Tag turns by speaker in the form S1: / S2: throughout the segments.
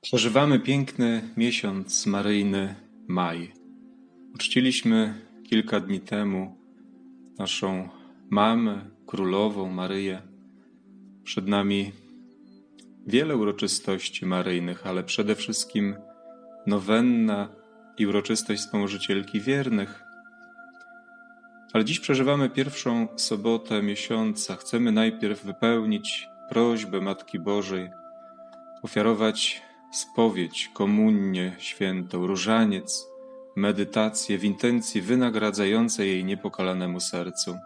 S1: Przeżywamy piękny miesiąc maryjny maj. Uczciliśmy kilka dni temu naszą mamę, królową Maryję. Przed nami wiele uroczystości maryjnych, ale przede wszystkim nowenna i uroczystość wspomożycielki wiernych. Ale dziś przeżywamy pierwszą sobotę miesiąca. Chcemy najpierw wypełnić prośbę Matki Bożej, ofiarować spowiedź, komunię świętą, różaniec, medytację w intencji wynagradzającej jej niepokalanemu sercu.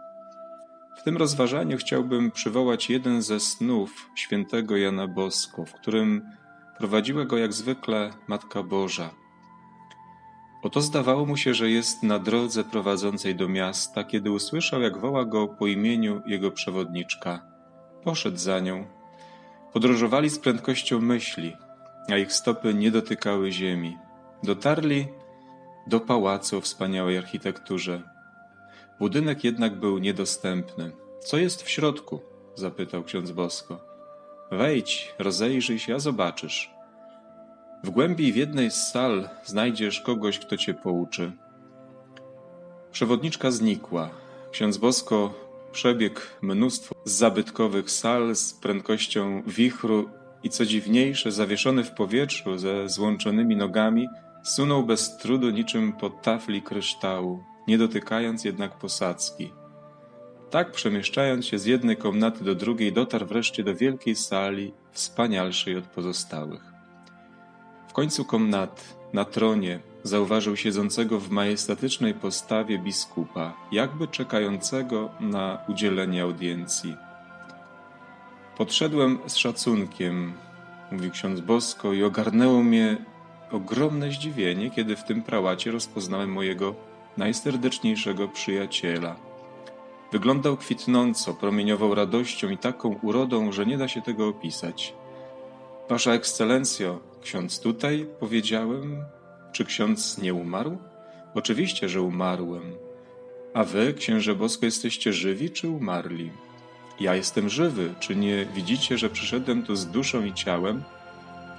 S1: W tym rozważaniu chciałbym przywołać jeden ze snów świętego Jana Bosko, w którym prowadziła go jak zwykle Matka Boża. Oto zdawało mu się, że jest na drodze prowadzącej do miasta, kiedy usłyszał, jak woła go po imieniu jego przewodniczka. Poszedł za nią. Podróżowali z prędkością myśli, a ich stopy nie dotykały ziemi. Dotarli do pałacu o wspaniałej architekturze. Budynek jednak był niedostępny. Co jest w środku? zapytał ksiądz Bosko. Wejdź, rozejrzyj się, a zobaczysz. W głębi w jednej z sal znajdziesz kogoś, kto cię pouczy. Przewodniczka znikła. Ksiądz Bosko przebiegł mnóstwo zabytkowych sal z prędkością wichru i co dziwniejsze, zawieszony w powietrzu ze złączonymi nogami, sunął bez trudu niczym po tafli kryształu, nie dotykając jednak posadzki. Tak przemieszczając się z jednej komnaty do drugiej, dotarł wreszcie do wielkiej sali, wspanialszej od pozostałych. W końcu komnaty, na tronie, zauważył siedzącego w majestatycznej postawie biskupa, jakby czekającego na udzielenie audiencji. Podszedłem z szacunkiem, mówi ksiądz Bosko, i ogarnęło mnie ogromne zdziwienie, kiedy w tym prałacie rozpoznałem mojego najserdeczniejszego przyjaciela. Wyglądał kwitnąco, promieniował radością i taką urodą, że nie da się tego opisać. Wasza ekscelencjo, ksiądz tutaj, powiedziałem, czy ksiądz nie umarł? Oczywiście, że umarłem. A wy, księże Bosko, jesteście żywi czy umarli? Ja jestem żywy, czy nie widzicie, że przyszedłem tu z duszą i ciałem?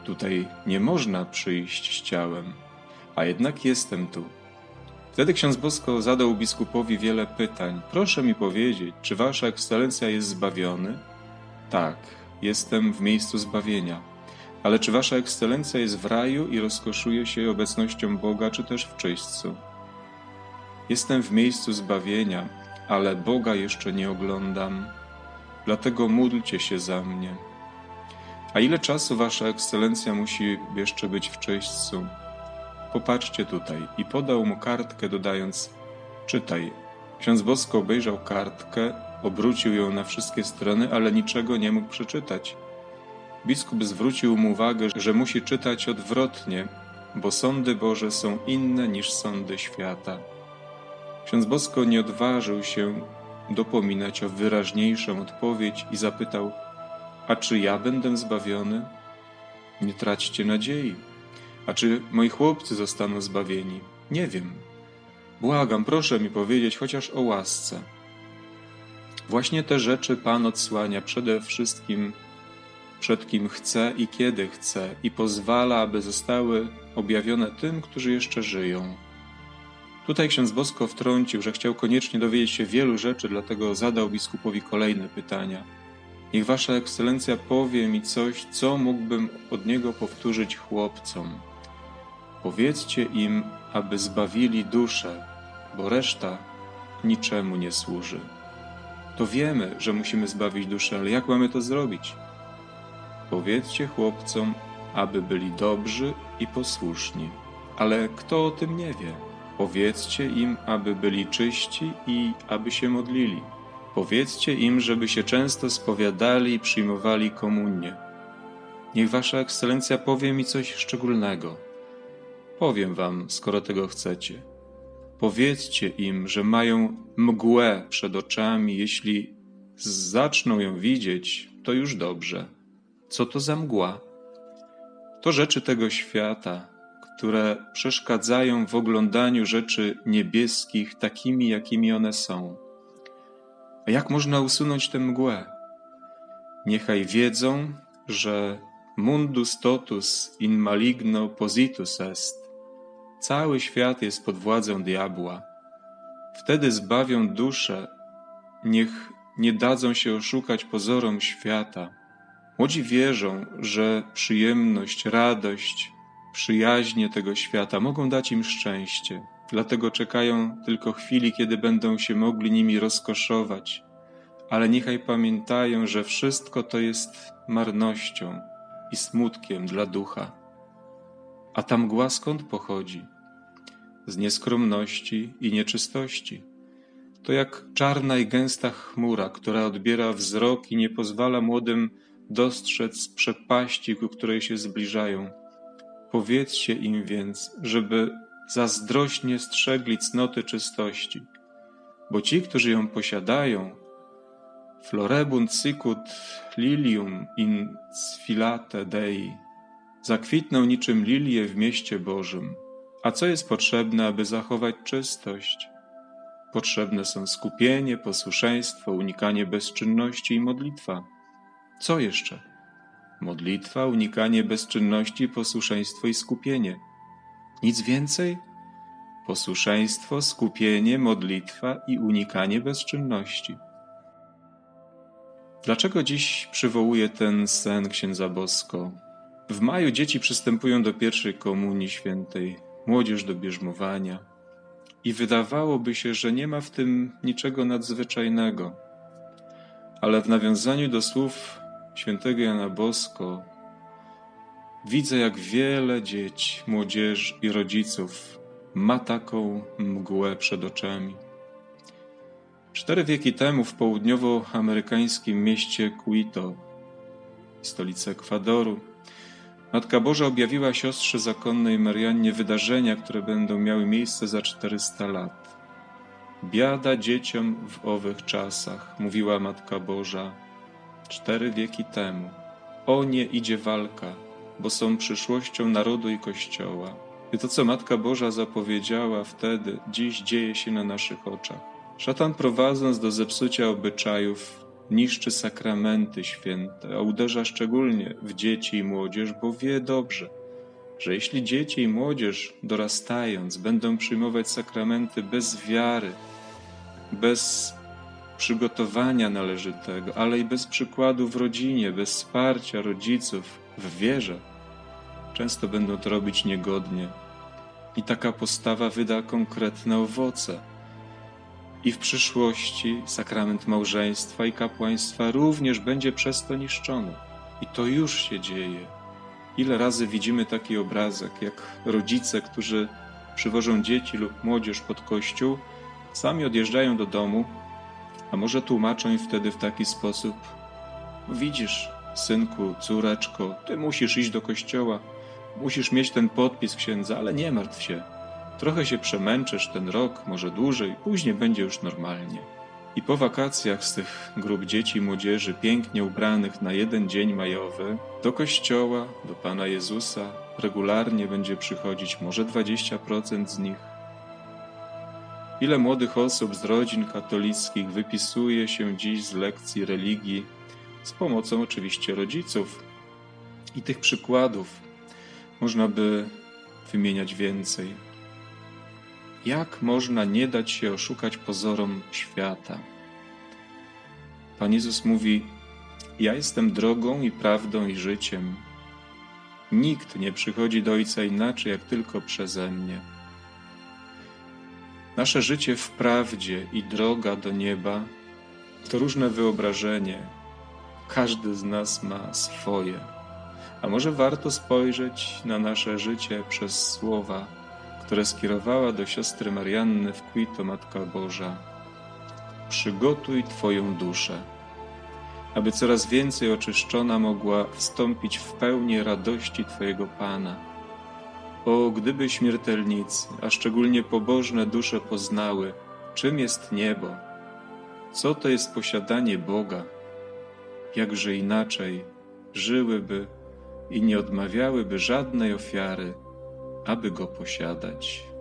S1: Tutaj nie można przyjść z ciałem, a jednak jestem tu. Wtedy ksiądz Bosko zadał biskupowi wiele pytań. Proszę mi powiedzieć, czy wasza ekscelencja jest zbawiony? Tak, jestem w miejscu zbawienia. Ale czy wasza ekscelencja jest w raju i rozkoszuje się obecnością Boga, czy też w czyśćcu? Jestem w miejscu zbawienia, ale Boga jeszcze nie oglądam. Dlatego módlcie się za mnie. A ile czasu Wasza Ekscelencja musi jeszcze być w czyśćcu? Popatrzcie tutaj. I podał mu kartkę, dodając: Czytaj. Ksiądz Bosko obejrzał kartkę, obrócił ją na wszystkie strony, ale niczego nie mógł przeczytać. Biskup zwrócił mu uwagę, że musi czytać odwrotnie, bo sądy Boże są inne niż sądy świata. Ksiądz Bosko nie odważył się dopominać o wyraźniejszą odpowiedź i zapytał: A czy ja będę zbawiony? Nie traćcie nadziei. A czy moi chłopcy zostaną zbawieni? Nie wiem. Błagam, proszę mi powiedzieć chociaż o łasce. Właśnie te rzeczy Pan odsłania przede wszystkim przed kim chce i kiedy chce i pozwala, aby zostały objawione tym, którzy jeszcze żyją. Tutaj ksiądz Bosko wtrącił, że chciał koniecznie dowiedzieć się wielu rzeczy, dlatego zadał biskupowi kolejne pytania. Niech Wasza Ekscelencja powie mi coś, co mógłbym od niego powtórzyć chłopcom. Powiedzcie im, aby zbawili duszę, bo reszta niczemu nie służy. To wiemy, że musimy zbawić duszę, ale jak mamy to zrobić? Powiedzcie chłopcom, aby byli dobrzy i posłuszni. Ale kto o tym nie wie? Powiedzcie im, aby byli czyści i aby się modlili. Powiedzcie im, żeby się często spowiadali i przyjmowali komunię. Niech Wasza Ekscelencja powie mi coś szczególnego. Powiem Wam, skoro tego chcecie. Powiedzcie im, że mają mgłę przed oczami, jeśli zaczną ją widzieć, to już dobrze. Co to za mgła? To rzeczy tego świata, które przeszkadzają w oglądaniu rzeczy niebieskich takimi, jakimi one są. A jak można usunąć tę mgłę? Niechaj wiedzą, że mundus totus in maligno positus est. Cały świat jest pod władzą diabła. Wtedy zbawią duszę, niech nie dadzą się oszukać pozorom świata. Młodzi wierzą, że przyjemność, radość, przyjaźnie tego świata mogą dać im szczęście. Dlatego czekają tylko chwili, kiedy będą się mogli nimi rozkoszować. Ale niechaj pamiętają, że wszystko to jest marnością i smutkiem dla ducha. A ta mgła skąd pochodzi? Z nieskromności i nieczystości. To jak czarna i gęsta chmura, która odbiera wzrok i nie pozwala młodym dostrzec przepaści, ku której się zbliżają. Powiedzcie im więc, żeby zazdrośnie strzegli cnoty czystości, bo ci, którzy ją posiadają, florebunt sicut lilium in sfilate Dei, zakwitną niczym lilie w mieście Bożym. A co jest potrzebne, aby zachować czystość? Potrzebne są skupienie, posłuszeństwo, unikanie bezczynności i modlitwa. Co jeszcze? Modlitwa, unikanie bezczynności, posłuszeństwo i skupienie. Nic więcej? Posłuszeństwo, skupienie, modlitwa i unikanie bezczynności. Dlaczego dziś przywołuję ten sen księdza Bosko? W maju dzieci przystępują do pierwszej komunii świętej, młodzież do bierzmowania. I wydawałoby się, że nie ma w tym niczego nadzwyczajnego. Ale w nawiązaniu do słów świętego Jana Bosko widzę, jak wiele dzieci, młodzieży i rodziców ma taką mgłę przed oczami. Cztery wieki temu w południowoamerykańskim mieście Quito, stolicy Ekwadoru, Matka Boża objawiła siostrze zakonnej Mariannie wydarzenia, które będą miały miejsce za 400 lat. Biada dzieciom w owych czasach, mówiła Matka Boża cztery wieki temu. O nie idzie walka, bo są przyszłością narodu i Kościoła. I to, co Matka Boża zapowiedziała wtedy, dziś dzieje się na naszych oczach. Szatan prowadząc do zepsucia obyczajów, niszczy sakramenty święte, a uderza szczególnie w dzieci i młodzież, bo wie dobrze, że jeśli dzieci i młodzież dorastając będą przyjmować sakramenty bez wiary, bez przygotowania należytego, ale i bez przykładu w rodzinie, bez wsparcia rodziców w wierze, często będą to robić niegodnie. I taka postawa wyda konkretne owoce. I w przyszłości sakrament małżeństwa i kapłaństwa również będzie przez to niszczony. I to już się dzieje. Ile razy widzimy taki obrazek, jak rodzice, którzy przywożą dzieci lub młodzież pod kościół, sami odjeżdżają do domu, a może tłumaczą im wtedy w taki sposób: Widzisz, synku, córeczko, ty musisz iść do kościoła, musisz mieć ten podpis księdza, ale nie martw się. Trochę się przemęczysz ten rok, może dłużej, później będzie już normalnie. I po wakacjach z tych grup dzieci i młodzieży pięknie ubranych na jeden dzień majowy do kościoła, do Pana Jezusa regularnie będzie przychodzić może 20% z nich. Ile młodych osób z rodzin katolickich wypisuje się dziś z lekcji religii, z pomocą oczywiście rodziców. I tych przykładów można by wymieniać więcej. Jak można nie dać się oszukać pozorom świata? Pan Jezus mówi: Ja jestem drogą i prawdą i życiem. Nikt nie przychodzi do Ojca inaczej, jak tylko przeze mnie. Nasze życie w prawdzie i droga do nieba to różne wyobrażenie. Każdy z nas ma swoje. A może warto spojrzeć na nasze życie przez słowa, które skierowała do siostry Marianny w Quito Matka Boża. Przygotuj Twoją duszę, aby coraz więcej oczyszczona mogła wstąpić w pełni radości Twojego Pana o, gdyby śmiertelnicy, a szczególnie pobożne dusze poznały, czym jest niebo, co to jest posiadanie Boga, jakże inaczej żyłyby i nie odmawiałyby żadnej ofiary, aby go posiadać.